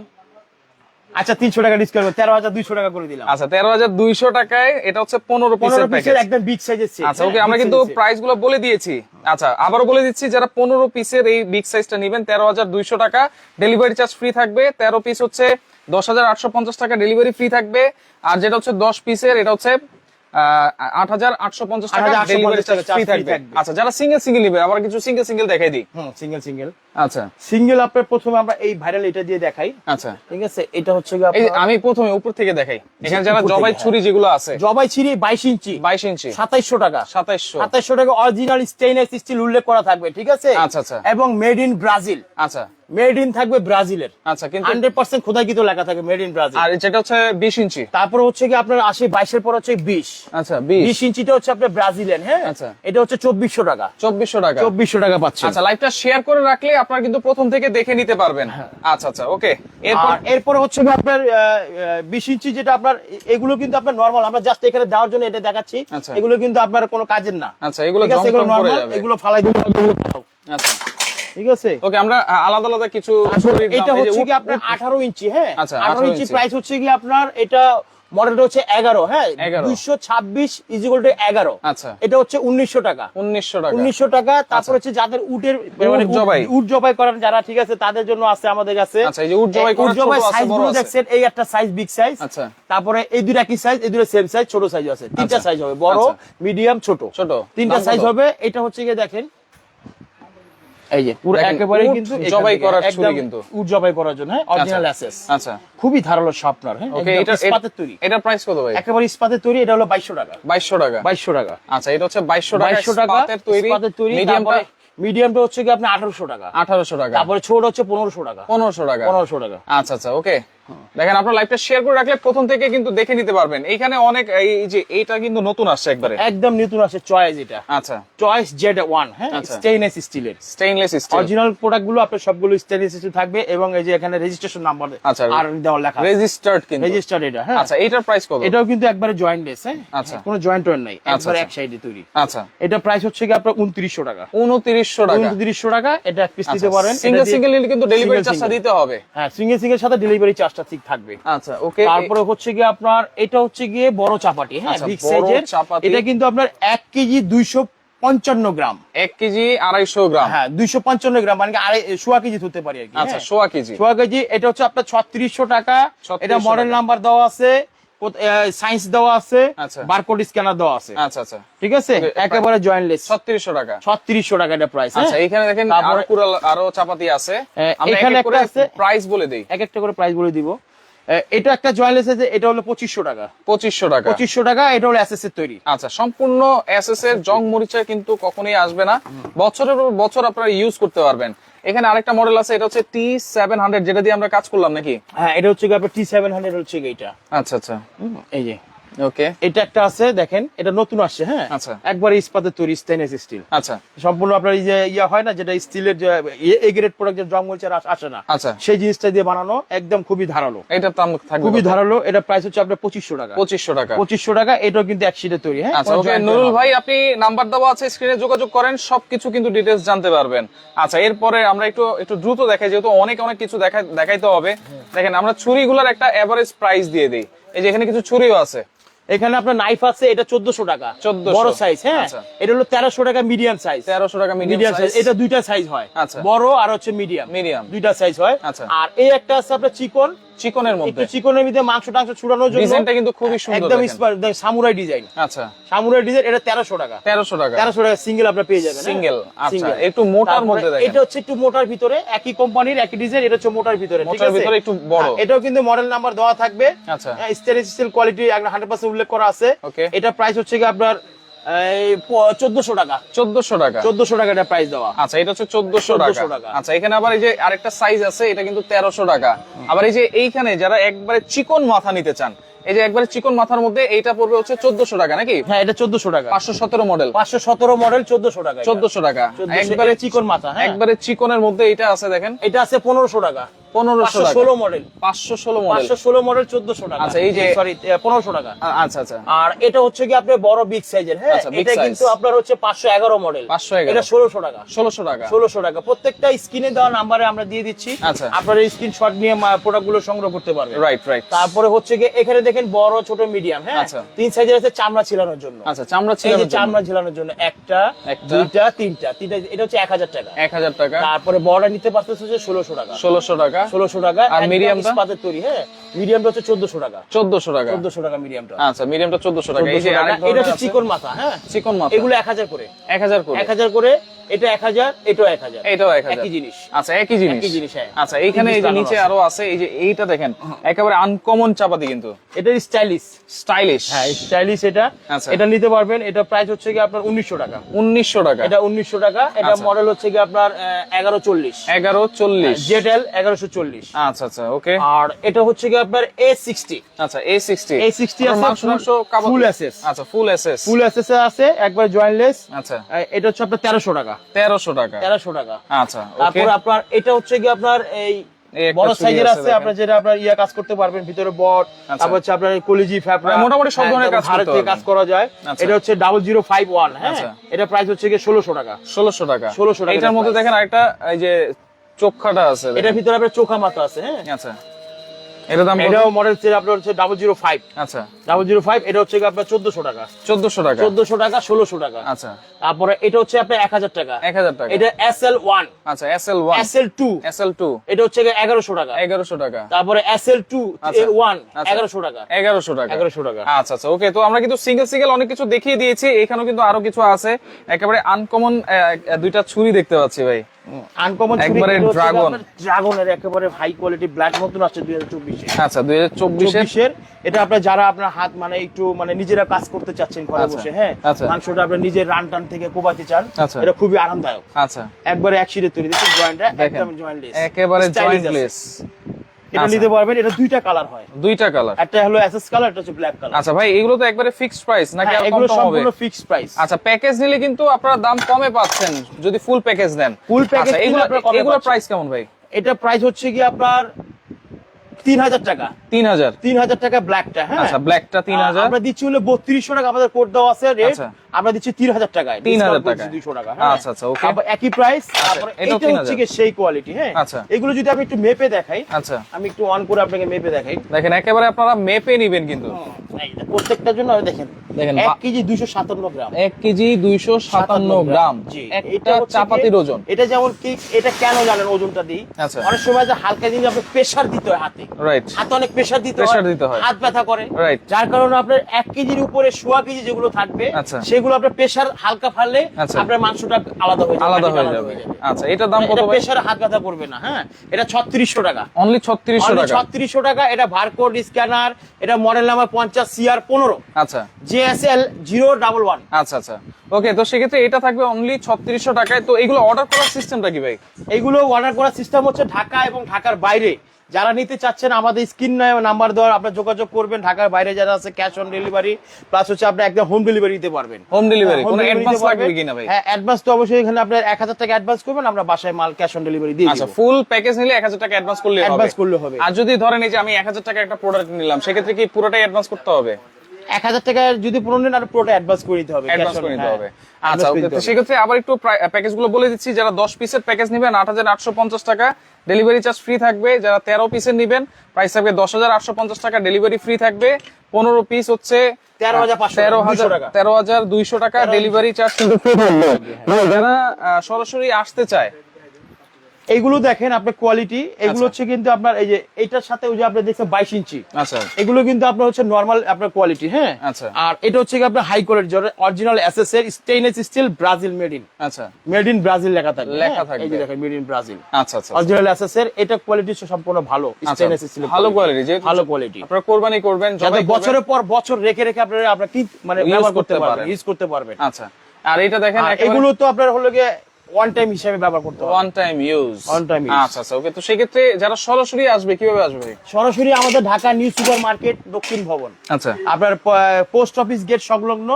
আচ্ছা তিনশো টাকা ডিসকাউন্ট তেরো হাজার দুইশো টাকা করে দিলাম। আচ্ছা তেরো হাজার দুইশো টাকায় এটা হচ্ছে পনেরো পনেরো পিসের একদম বিগ সাইজের আচ্ছা ওকে আমরা কিন্তু প্রাইসগুলো বলে দিয়েছি। আচ্ছা আবারও বলে দিচ্ছি যারা পনেরো পিসের এই বিগ সাইজটা নেবেন তেরো হাজার দুইশো টাকা ডেলিভারি চার্জ ফ্রি থাকবে। তেরো পিস হচ্ছে দশ হাজার আটশো পঞ্চাশ টাকা ডেলিভারি ফ্রি থাকবে। আর যেটা হচ্ছে দশ পিসের এটা হচ্ছে আট হাজার আটশো পঞ্চাশ টাকা ডেলিভারি চার্জ ফ্রি থাকবে। আচ্ছা যারা সিঙ্গেল সিঙ্গেল নেবে আবার কিছু সিঙ্গেল সিঙ্গেল দেখাই দিই। সিঙ্গেল সিঙ্গেল আচ্ছা। সিঙ্গেল আপনার প্রথমে আমরা এই ভাইরাল এটা দিয়ে দেখাই। আচ্ছা। ঠিক আছে? এটা হচ্ছে গিয়ে এই যে আপনার আমি প্রথমে উপর থেকে দেখাই। এখানে যারা জবাই হ্যাঁ। ছুরি যেগুলো আছে। জবাই ছিঁড়ি বাইশ ইঞ্চি। বাইশ ইঞ্চি। সাতাইশশো টাকা। সাতাইশশো। সাতাইশশো টাকা অরিজিনাল স্টেইনলেস স্টিল উল্লেখ করা থাকবে ঠিক আছে? আচ্ছা, আচ্ছা। এবং মেড ইন ব্রাজিল আচ্ছা। মেড ইন থাকবে ব্রাজিলের আচ্ছা কিন্তু হান্ড্রেড পার্সেন্ট খোদাইকিত লেখা মেড ইন ব্রাজিল আর যেটা হচ্ছে বিশ ইঞ্চি। তারপরে হচ্ছে কি আপনার আশি বাইশের পর হচ্ছে বিশ। আচ্ছা বিশ। ইঞ্চিটা হচ্ছে আপনার ব্রাজিলিয়ান হ্যাঁ? আচ্ছা। এটা হচ্ছে চব্বিশশো টাকা। চব্বিশশো টাকা। চব্বিশশো টাকা পাচ্ছেন। আচ্ছা লাইভটা শেয়ার করে রাখলে আপনারা কিন্তু প্রথম থেকে দেখে নিতে পারবেন। আচ্ছা আচ্ছা ওকে। এরপর এরপরে হচ্ছে আপনার বিশ ইঞ্চি যেটা আপনার এগুলো কিন্তু আপনার নর্মাল আমরা জাস্ট এখানে দেওয়ার জন্য এটা দেখাচ্ছি। আচ্ছা। এগুলো কিন্তু আপনার কোনো কাজের না। আচ্ছা এগুলো এগুলো ফালাই এগুলো আচ্ছা। ঠিক আছে? ওকে আমরা আলাদা আলাদা কিছু এটা হচ্ছে কি আপনার আঠারো ইঞ্চি হ্যাঁ? আচ্ছা, আঠারো 18 ইঞ্চি ইঞ্চি। প্রাইস হচ্ছে কি আপনার এটা মডেলটা হচ্ছে এগারো হ্যাঁ? দুইশো ছাব্বিশ ইজিকল টু এগারো। আচ্ছা। এটা হচ্ছে উনিশশো টাকা। উনিশশো টাকা। উনিশশো টাকা তারপর হচ্ছে যাদের উটের উট জবাই। উট জবাই করেন যারা ঠিক আছে তাদের জন্য আছে আমাদের কাছে। আচ্ছা, এই উট জবাই সাইজ দেখছেন এই একটা সাইজ বিগ সাইজ আচ্ছা। তারপরে এই দুটো একই সাইজ এই দুটো সেম সাইজ ছোট সাইজ আছে। তিনটা আচ্ছা। সাইজ হবে বড় আচ্ছা। মিডিয়াম ছোট। ছোট। তিনটা সাইজ হবে এটা হচ্ছে গিয়ে দেখেন এই যে পুরো একেবারে কিন্তু জবাই করার ছুরি কিন্তু। উট জবাই করার জন্য হ্যাঁ অরিজিনাল অ্যাসেস আচ্ছা। খুবই ধারালো শার্পনার হ্যাঁ ওকে এটা ইস্পাতের তৈরি। এটা প্রাইস কত ভাই? একেবারে ইস্পাতের তৈরি এটা হলো বাইশশো টাকা। বাইশশো টাকা। বাইশশো টাকা। আচ্ছা এটা হচ্ছে বাইশশো টাকা বাইশশো টাকা ইস্পাতের তৈরি ইস্পাতের তৈরি মিডিয়ামটা মিডিয়ামটা হচ্ছে কি আপনার আঠারোশো টাকা। আঠারোশো টাকা। তারপরে ছোট হচ্ছে পনেরোশো টাকা। পনেরোশো টাকা। পনেরোশো টাকা। আচ্ছা আচ্ছা ওকে দেখেন আপনার লাইভটা শেয়ার করে রাখলে প্রথম থেকে কিন্তু দেখে নিতে পারবেন। এইখানে অনেক এই যে এইটা কিন্তু নতুন আসছে একবারে। একদম নতুন আছে চয়েস এটা। আচ্ছা। চয়েস জেড ওয়ান হ্যাঁ। স্টেইনলেস স্টিলের স্টেইনলেস স্টিল অরিজিনাল প্রোডাক্টগুলো আপনার সবগুলো স্টেইনলেস স্টিল থাকবে এবং এই যে এখানে রেজিস্ট্রেশন নাম্বার আচ্ছা। আর দেওয়া লেখা রেজিস্টার্ড কিন্তু। রেজিস্টার্ড এটা হ্যাঁ। আচ্ছা এইটার প্রাইস কত? এটাও কিন্তু একবারে জয়েন্টলেস হ্যাঁ। আচ্ছা। কোনো জয়েন্ট ওয়েন্ট নাই আচ্ছা, একবারে আচ্ছা। এক সাইডে তৈরি। আচ্ছা। এটা প্রাইস হচ্ছে কি আপনার উনত্রিশশো টাকা। উনত্রিশশো টাকা। উনত্রিশশো টাকা এটা এক পিস দিতে আচ্ছা, পারেন সিঙ্গেল সিঙ্গেল কিন্তু ডেলিভারি চার্জটা দিতে হবে। হ্যাঁ সিঙ্গেল সিঙ্গেল সাথে ডেলিভারি চার্জটা ঠিক থাকবে। আচ্ছা ওকে। তারপরে হচ্ছে গিয়ে আপনার এটা হচ্ছে গিয়ে বড় চাপাটি হ্যাঁ আচ্ছা, বিগ সাইজের এটা কিন্তু আপনার এক কেজি দুইশো পঞ্চান্ন গ্রাম। এক কেজি আড়াইশো গ্রাম। হ্যাঁ দুইশো পঞ্চান্ন গ্রাম মানে সোয়া কেজি ধরতে পারি আর কি আচ্ছা হ্যাঁ। সোয়া কেজি। সোয়া কেজি এটা হচ্ছে আপনার ছত্রিশশো টাকা। এটা মডেল নাম্বার দেওয়া আছে। সায়েন্স দেওয়া আছে আচ্ছা। বারকোড স্ক্যানার দেওয়া আছে। আচ্ছা আচ্ছা। ঠিক আছে? একেবারে জয়েন্টলেস ছত্রিশশো টাকা। ছত্রিশশো টাকা এটা প্রাইস আচ্ছা এখানে দেখেন আরও চাপাতি আছে। হ্যাঁ, এখানে একটা আছে। প্রাইস বলে দেই। এক একটা করে প্রাইস বলে দিব। এটা একটা জয়েন্টলেস আছে এটা হলো পঁচিশশো টাকা। পঁচিশশো টাকা। পঁচিশশো টাকা এটা হলো এসএস এর তৈরি। আচ্ছা সম্পূর্ণ এসএস এর জং মরিচা কিন্তু কখনোই আসবে না। বছরের পর বছর আপনারা ইউজ করতে পারবেন। এখানে আরেকটা মডেল আছে এটা হচ্ছে টি সেভেন হান্ড্রেড যেটা দিয়ে আমরা কাজ করলাম নাকি? হ্যাঁ এটা হচ্ছে আপনার টি সেভেন হান্ড্রেড হচ্ছে এটা আচ্ছা আচ্ছা। এই যে। ওকে এটা একটা আছে দেখেন এটা নতুন আসছে হ্যাঁ? আচ্ছা। একবারে ইস্পাতের তৈরি স্টেনলেস স্টিল আচ্ছা। সম্পূর্ণ আপনার এই যে ইয়া হয় না যেটা স্টিলের যে এ গ্রেড প্রোডাক্ট যে ড্রাম মরিচার আসে না। আচ্ছা। সেই জিনিসটা দিয়ে বানানো একদম খুবই ধারালো। এটার দাম থাকবে খুবই ধারালো এটা প্রাইস হচ্ছে আপনার পঁচিশশো টাকা। পঁচিশশো টাকা। পঁচিশশো টাকা এটাও কিন্তু এক শিটে তৈরি হ্যাঁ? আচ্ছা ওকে নুরুল ভাই আপনি নাম্বার দেওয়া আছে স্ক্রিনে যোগাযোগ করেন সবকিছু কিন্তু ডিটেলস জানতে পারবেন। আচ্ছা এরপরে আমরা একটু একটু দ্রুত দেখাই যেহেতু অনেক অনেক কিছু দেখা দেখাইতে হবে। দেখেন আমরা ছুরিগুলোর একটা এভারেজ প্রাইস দিয়ে দিই। এই যে এখানে কিছু ছুরিও আছে। এখানে আপনার নাইফ আছে এটা চোদ্দশো টাকা। 1400 বড় সাইজ হ্যাঁ? আচ্ছা। এটা হলো তেরোশো টাকা মিডিয়াম সাইজ তেরোশো টাকা মিডিয়াম মিডিয়াম সাইজ এটা দুইটা সাইজ হয়। আচ্ছা। বড় আর হচ্ছে মিডিয়াম মিডিয়াম দুইটা সাইজ হয়। আচ্ছা। আর এই একটা আছে আপনার চিকন। চিকনের একটু চিকনের মধ্যে মাংস টাংস ছুড়ানোর জন্য ডিজাইনটা কিন্তু খুবই সুন্দর একদম। Samurai design. আচ্ছা। সামুরাই ডিজাইন এটা তেরোশো টাকা। তেরোশো টাকা। তেরোশো টাকা সিঙ্গেল আপনার পেয়ে যাবেন হ্যাঁ? Single, আচ্ছা, একটু মোটার মধ্যে দেখেন। এটা হচ্ছে একটু মোটার ভিতরে একই কোম্পানির একই ডিজাইন এটা হচ্ছে মোটার ভিতরে ঠিক মোটার ভিতরে একটু বড়। হ্যাঁ, এটাও কিন্তু মডেল নাম্বার দেওয়া থাকবে। আচ্ছা। স্টেনলেস স্টিল কোয়ালিটি একদম হান্ড্রেড পার্সেন্ট উল্লেখ করা আছে। এটা প্রাইস হচ্ছে কি আপনার চোদ্দশো টাকা। চোদ্দশো টাকা। চোদ্দশো টাকা এটা প্রাইস দেওয়া। আচ্ছা এটা হচ্ছে চোদ্দশো টাকা। টাকা। আচ্ছা এখানে আবার এই যে আরেকটা সাইজ আছে এটা কিন্তু তেরোশো টাকা। আবার এই যে এইখানে যারা একবারে চিকন মাথা নিতে চান এই যে একবারে চিকন মাথার মধ্যে এইটা পড়বে হচ্ছে চোদ্দশো টাকা নাকি? হ্যাঁ এটা চোদ্দশো টাকা। পাঁচশো সতেরো মডেল পাঁচশো সতেরো মডেল চোদ্দশো টাকা চোদ্দশো টাকা। একবারে চিকন মাথা হ্যাঁ। একবারে চিকনের মধ্যে এটা আছে দেখেন। এটা আছে পনেরোশো টাকা। পনেরোশো ষোলো মডেল পাঁচশো ষোলো মডেল পাঁচশো ষোলো মডেল চোদ্দশো টাকা। আচ্ছা, এই যে- সরি পনেরোশো টাকা। আচ্ছা আচ্ছা। আর এটা হচ্ছে কি আপনার বড় বিগ সাইজের হ্যাঁ? এটা কিন্তু আপনার হচ্ছে পাঁচশো এগারো মডেল 511 এটা ষোলোশো টাকা। ষোলোশো টাকা। ষোলোশো টাকা। প্রত্যেকটা স্ক্রিনে দেওয়া নাম্বারে আমরা দিয়ে দিচ্ছি। আচ্ছা। আপনারা স্ক্রিনশট নিয়ে প্রোডাক্টগুলো সংগ্রহ করতে পারবেন। রাইট রাইট তারপরে হচ্ছে গিয়ে এখানে দেখেন বড় ছোট মিডিয়াম হ্যাঁ। তিন সাইজের আছে চামড়া ছিলানোর জন্য। আচ্ছা চামড়া ছিল চামড়া ঝিলানোর জন্য। একটা একটা। দুইটা তিনটা। তিনটা এটা হচ্ছে এক হাজার টাকা। এক হাজার টাকা। তারপরে বড়টা নিতে পারতেছে হচ্ছে ষোলোশো টাকা। ষোলোশো টাকা। ষোলোশো টাকা আর মিডিয়ামটা? ইস্পাতের তৈরি হ্যাঁ? মিডিয়ামটা হচ্ছে চোদ্দশো টাকা। চোদ্দশো টাকা। চোদ্দশো টাকা মিডিয়ামটা আচ্ছা মিডিয়ামটা চোদ্দশো টাকা। এই যে 1400 টাকা। আরেক এটা হচ্ছে চিকন মাথা হ্যাঁ? চিকন মাথা। এগুলো এক হাজার করে। এক হাজার করে। এক হাজার করে এটা এক হাজার এটাও এক হাজার। এইটাও এক হাজার। একই জিনিস। আচ্ছা একই জিনিস। একই জিনিস, হ্যাঁ। আচ্ছা এইখানে এই যে নিচে আরও আছে এই যে এইটা দেখেন একেবারে আনকমন চাপাতি কিন্তু। এটা স্টাইলিশ স্টাইলিশ হ্যাঁ স্টাইলিশ এটা। আচ্ছা। এটা নিতে পারবেন এটা প্রাইস হচ্ছে কি আপনার উনিশশো টাকা। উনিশশো টাকা। এটা উনিশশো টাকা এটা আচ্ছা। মডেল হচ্ছে কি আপনার এগারো চল্লিশ। এগারো চল্লিশ। জেটেল এগারোশো চল্লিশ। আচ্ছা আচ্ছা ওকে। আর এটা হচ্ছে কি আপনার এ সিক্সটি আচ্ছা এ সিক্সটি এ সিক্সটি আছে মাংস মাংস কাবাব ফুল এসএস আচ্ছা ফুল এসএস ফুল এসএস আছে একবার জয়েন্টলেস আচ্ছা। এটা হচ্ছে আপনার তেরোশো টাকা। তেরোশো টাকা। তেরোশো টাকা। আচ্ছা তারপর আপনার এটা হচ্ছে কি আপনার এই বড় সাইজের আছে আপনার যেটা আপনার ইয়া কাজ করতে পারবেন ভিতরে বট আচ্ছা। তারপর হচ্ছে আপনার কলিজি ফ্যাপরা মানে মোটামুটি সব ধরনের কাজ করতে থেকে কাজ করা যায়। আচ্ছা। এটা হচ্ছে ডাবল জিরো ফাইভ ওয়ান হ্যাঁ? আচ্ছা। এটা প্রাইস হচ্ছে কি ষোলোশো টাকা। ষোলোশো টাকা। 1600 টাকা এটার মধ্যে দেখেন আরেকটা এই যে চোখাটা আছে এটার ভিতরে আপনার চোখা মাথা আছে হ্যাঁ? আচ্ছা। এটার দাম এটাও মডেল হচ্ছে আপনার হচ্ছে ডাবল জিরো ফাইভ আচ্ছা। ডাবল জিরো ফাইভ এটা হচ্ছে আপনার চোদ্দশো টাকা। চোদ্দশো টাকা। চোদ্দশো টাকা ষোলোশো টাকা। আচ্ছা। তারপরে এটা হচ্ছে আপনার এক হাজার টাকা। এক হাজার টাকা। এটা এস এল ওয়ান আচ্ছা S L one S L two S L two এটা হচ্ছে এগারোশো টাকা। এগারোশো টাকা। তারপরে এস এল টু। ওয়ান। এগারোশো টাকা। এগারোশো টাকা। এগারোশো টাকা। আচ্ছা আচ্ছা। ওকে তো আমরা কিন্তু সিঙ্গেল সিঙ্গেল অনেক কিছু দেখিয়ে দিয়েছি। এখানেও কিন্তু আরও কিছু আছে। একেবারে আনকমন দুইটা ছুরি দেখতে পাচ্ছি ভাই। আনকমন একবারে ড্রাগন ড্রাগনের একেবারে হাই কোয়ালিটি ব্ল্যাক মতন আছে দুই হাজার চব্বিশে। আচ্ছা দুই হাজার চব্বিশের? চব্বিশের এটা আপনার যারা আপনার হাত মানে একটু মানে নিজেরা কাজ করতে চাচ্ছেন ঘরে আচ্ছা, বসে হ্যাঁ আচ্ছা। মাংসটা আপনার নিজের রান টান থেকে কোবাতে চান আচ্ছা। এটা খুবই আরামদায়ক। আচ্ছা। একবারে এক সিটে তৈরি দেখুন জয়েন্টটা একদম জয়েন্টলেস একেবারে জয়েন্টলেস এটা আচ্ছা। নিতে পারবেন এটা দুইটা কালার হয়। দুইটা কালার একটা হলো এসএস কালার একটা হচ্ছে ব্ল্যাক কালার আচ্ছা ভাই এগুলো তো একবারে ফিক্সড প্রাইস নাকি আর কম এগুলো সম্পূর্ণ ফিক্সড প্রাইস আচ্ছা প্যাকেজ নিলে কিন্তু আপনারা দাম কমে পাচ্ছেন যদি ফুল প্যাকেজ নেন ফুল প্যাকেজ এগুলো এগুলো। প্রাইস কেমন ভাই? এটা প্রাইস হচ্ছে কি আপনার তিন হাজার টাকা। তিন হাজার তিন হাজার টাকা ব্ল্যাকটা হ্যাঁ? আচ্ছা ব্ল্যাকটা তিন হাজার আমরা দিচ্ছি হলো বত্রিশশো টাকা আমাদের কোড দেওয়া আছে রেট আচ্ছা। আমরা দিচ্ছি তিন হাজার টাকায়। 3000 Discount টাকায়। দুইশো টাকা হ্যাঁ। আচ্ছা, আচ্ছা। একই প্রাইস এটা হচ্ছে কি সেই কোয়ালিটি হ্যাঁ? আচ্ছা। এগুলো যদি আমি একটু মেপে দেখাই আচ্ছা। আমি একটু অন করে আপনাকে মেপে দেখাই। দেখেন একেবারে আপনারা মেপে নিবেন কিন্তু। প্রত্যেকটার জন্য দেখেন। দেখেন, কেজি দুইশো সাতান্ন গ্রাম। এক কেজি দুইশো সাতান্ন গ্রাম এটা চাপাতির ওজন। এটা যেমন কি এটা কেন জানেন ওজনটা দিই? আচ্ছা। অনেক সময় যে হালকা জিনিস প্রেসার দিতে হয় হাতে। রাইট হাতে অনেক প্রেসার দিতে দিতে হয়। হাত ব্যথা করে। Right. যার কারণে আপনার কেজির উপরে সোয়া কেজি যেগুলো থাকবে আচ্ছা। সেগুলো আপনার প্রেসার হালকা ফাললে আচ্ছা। আপনার মাংসটা আলাদা হয়ে যাবে আলাদা হয়ে যাবে। আচ্ছা এটার দাম কত এটা ভাই? প্রেসার হাত ব্যথা করবে না হ্যাঁ? এটা ছত্রিশশো টাকা। অনলি ছত্রিশশো টাকা? ছত্রিশশো টাকা এটা ভারকোড স্ক্যানার এটা মডেল নাম্বার পঞ্চাশ সিআর পনেরো। আচ্ছা। জেএসএল জিরো ডাবল ওয়ান আচ্ছা আচ্ছা। ওকে তো সেক্ষেত্রে এটা থাকবে অনলি ছত্রিশশো টাকায়। তো এগুলো অর্ডার করার সিস্টেমটা কি ভাই? এইগুলো অর্ডার করার সিস্টেম হচ্ছে ঢাকা এবং ঢাকার বাইরে। যারা নিতে চাচ্ছেন আমাদের স্ক্রিন নাম্বার দেওয়ার আপনার যোগাযোগ করবেন। ঢাকার বাইরে যারা আছে ক্যাশ অন ডেলিভারি প্লাস হচ্ছে আপনি একদম হোম ডেলিভারি দিতে পারবেন। হোম ডেলিভারি হ্যাঁ, কোনো অ্যাডভান্স লাগবে কিনা ভাই? হ্যাঁ অ্যাডভান্স তো অবশ্যই এখানে এক হাজার টাকা অ্যাডভান্স করবেন। আমরা বাসায় মাল ক্যাশ অন ডেলিভারি দিয়ে আচ্ছা ফুল প্যাকেজ নিলে এক হাজার টাকা অ্যাডভান্স করলে হবে। অ্যাডভান্স করলে হবে। আর যদি ধরেন এই যে আমি এক হাজার টাকা একটা প্রোডাক্ট নিলাম সেক্ষেত্রে কি পুরোটাই অ্যাডভান্স করতে হবে? এক হাজার টাকা যদি পুরো নেন আর পুরোটা অ্যাডভান্স করে দিতে হবে অ্যাডভান্স করে নিতে হ্যাঁ, হবে। আচ্ছা দিতে। সেক্ষেত্রে আবার একটু প্যাকেজগুলো বলে দিচ্ছি যারা দশ পিসের প্যাকেজ নেবেন আট হাজার আটশো পঞ্চাশ টাকা ডেলিভারি চার্জ ফ্রি থাকবে। যারা তেরো পিসের নেবেন প্রাইস থাকবে দশ হাজার আটশো পঞ্চাশ টাকা ডেলিভারি ফ্রি থাকবে। পনেরো পিস হচ্ছে 13,500 তেরো হাজার টাকা। তেরো হাজার দুইশো টাকা ডেলিভারি চার্জ কিন্তু যারা সরাসরি আসতে চায় এইগুলো দেখেন আপনার কোয়ালিটি এগুলো আচ্ছা। হচ্ছে কিন্তু আপনার এই যে এটার সাথে ওই যে আপনি দেখছেন বাইশ ইঞ্চি। আচ্ছা। এগুলো কিন্তু আপনার হচ্ছে নর্মাল আপনার কোয়ালিটি হ্যাঁ? আচ্ছা। আর এটা হচ্ছে কি আপনার হাই কোয়ালিটি অরিজিনাল এসএস এর stainless steel Brazil made in আচ্ছা। মেড ইন ব্রাজিল লেখা লেখা হ্যাঁ? থাকবে। এই যে দেখেন মেড ইন ব্রাজিল আচ্ছা আচ্ছা অরিজিনাল এসএস এর এটা কোয়ালিটি সম্পূর্ণ ভালো আচ্ছা, স্টেইনলেস স্টিল ভালো কোয়ালিটি যেহেতু ভালো কোয়ালিটি আপনারা কোরবানি করবেন যাতে বছরের পর বছর রেখে রেখে আপনারা আপনার কি মানে ব্যবহার করতে করতে পারবেন ইউজ করতে পারবেন। আচ্ছা। আর এটা দেখেন এগুলো তো আপনার হলো গিয়ে ওয়ান টাইম হিসেবে ব্যবহার করতে one time use One time use। আচ্ছা আচ্ছা ওকে তো সেক্ষেত্রে যারা সরাসরি আসবে কীভাবে আসবে সরাসরি আমাদের ঢাকা নিউ সুপার মার্কেট দক্ষিণ ভবন। আচ্ছা। আপনার পোস্ট অফিস গেট সংলগ্ন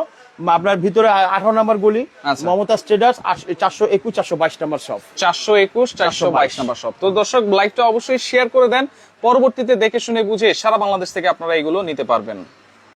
আপনার ভিতরে আঠারো নম্বর গলি আচ্ছা। মমতা স্টেডার্স চারশো একুশ চারশো বাইশ নম্বর সব চারশো একুশ চারশো বাইশ 422 নাম্বার সব তো দর্শক লাইভটা অবশ্যই শেয়ার করে দেন। পরবর্তীতে দেখে শুনে বুঝে সারা বাংলাদেশ থেকে আপনারা এগুলো নিতে পারবেন।